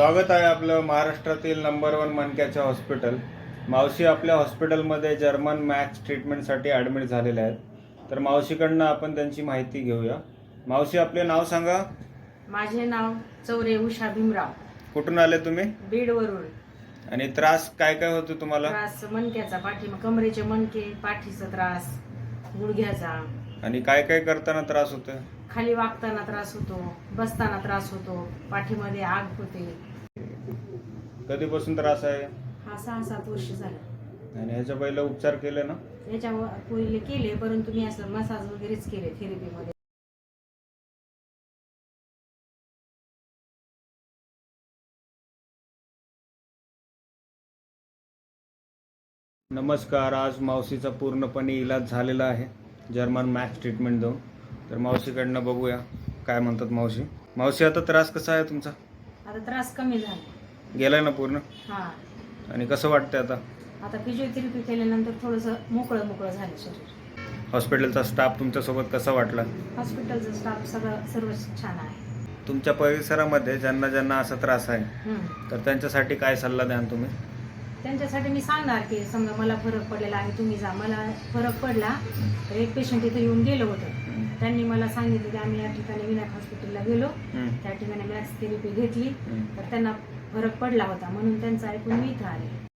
स्वागत आहे आपलं महाराष्ट्रातील नंबर वन मनक्याच्या हॉस्पिटल मावशी आपल्या हॉस्पिटलमध्ये जर्मन मॅक्स ट्रीटमेंटसाठी ॲडमिट झालेल्या आहेत. तर मावशीकडनं आपण त्यांची माहिती घेऊया. मावशी आपले नाव सांगा. माझे नाव चौरे उषा भीमराव. कुठून आले तुम्ही? बीडवरून. आणि त्रास काय काय होतो तुम्हाला? त्रास मणक्याचा पाठी कमरेचे मणके पाठीचा त्रास गुडघ्याचा. आणि काय काय करताना त्रास होतो खाली वागताना त्रास होतो बसताना त्रास होतो पाठीमध्ये आग होते. कधीपासून त्रास आहे? हा सहा सात वर्ष झालं. आणि ह्याच्या पहिलं उपचार केले ना? याच्या पहिले केले परंतु मी असं मसाज वगैरेच केले थेरपीमध्ये नमस्कार आज मावशीचा पूर्णपणे इलाज झालेला आहे. जर्मन मॅक्स ट्रीटमेंट देऊन. तर मावशीकडनं बघूया. काय म्हणतात मावशी? मावशी आता त्रास कसा आहे तुमचा? आता त्रास कमी झाला. गेलाय ना पूर्ण? हा. आणि कसं वाटतंय आता? आता फिजिओथेरपी केल्यानंतर थोडंसं मोकळं मोकळं झालं शरीर. हॉस्पिटलचा स्टाफ तुमच्यासोबत कसा वाटला? हॉस्पिटलचा स्टाफ सगळं सर्व छान आहे. तुमच्या परिसरामध्ये ज्यांना ज्यांना असा त्रास आहे हम्म. तर त्यांच्यासाठी काय सल्ला द्याल तुम्ही? त्यांच्यासाठी मी सांगणार की समजा मला फरक पडलेला आहे तुम्ही जा. मला फरक पडला तर एक पेशंट इथे येऊन गेलं होतं. त्यांनी मला सांगितलं की आम्ही या ठिकाणी विनायक हॉस्पिटलला गेलो. हम्म. त्या ठिकाणी मॅक्स थेरपी घेतली. हम्म. तर त्यांना फरक पडला होता म्हणून त्यांचं ऐकून मी इथं आले.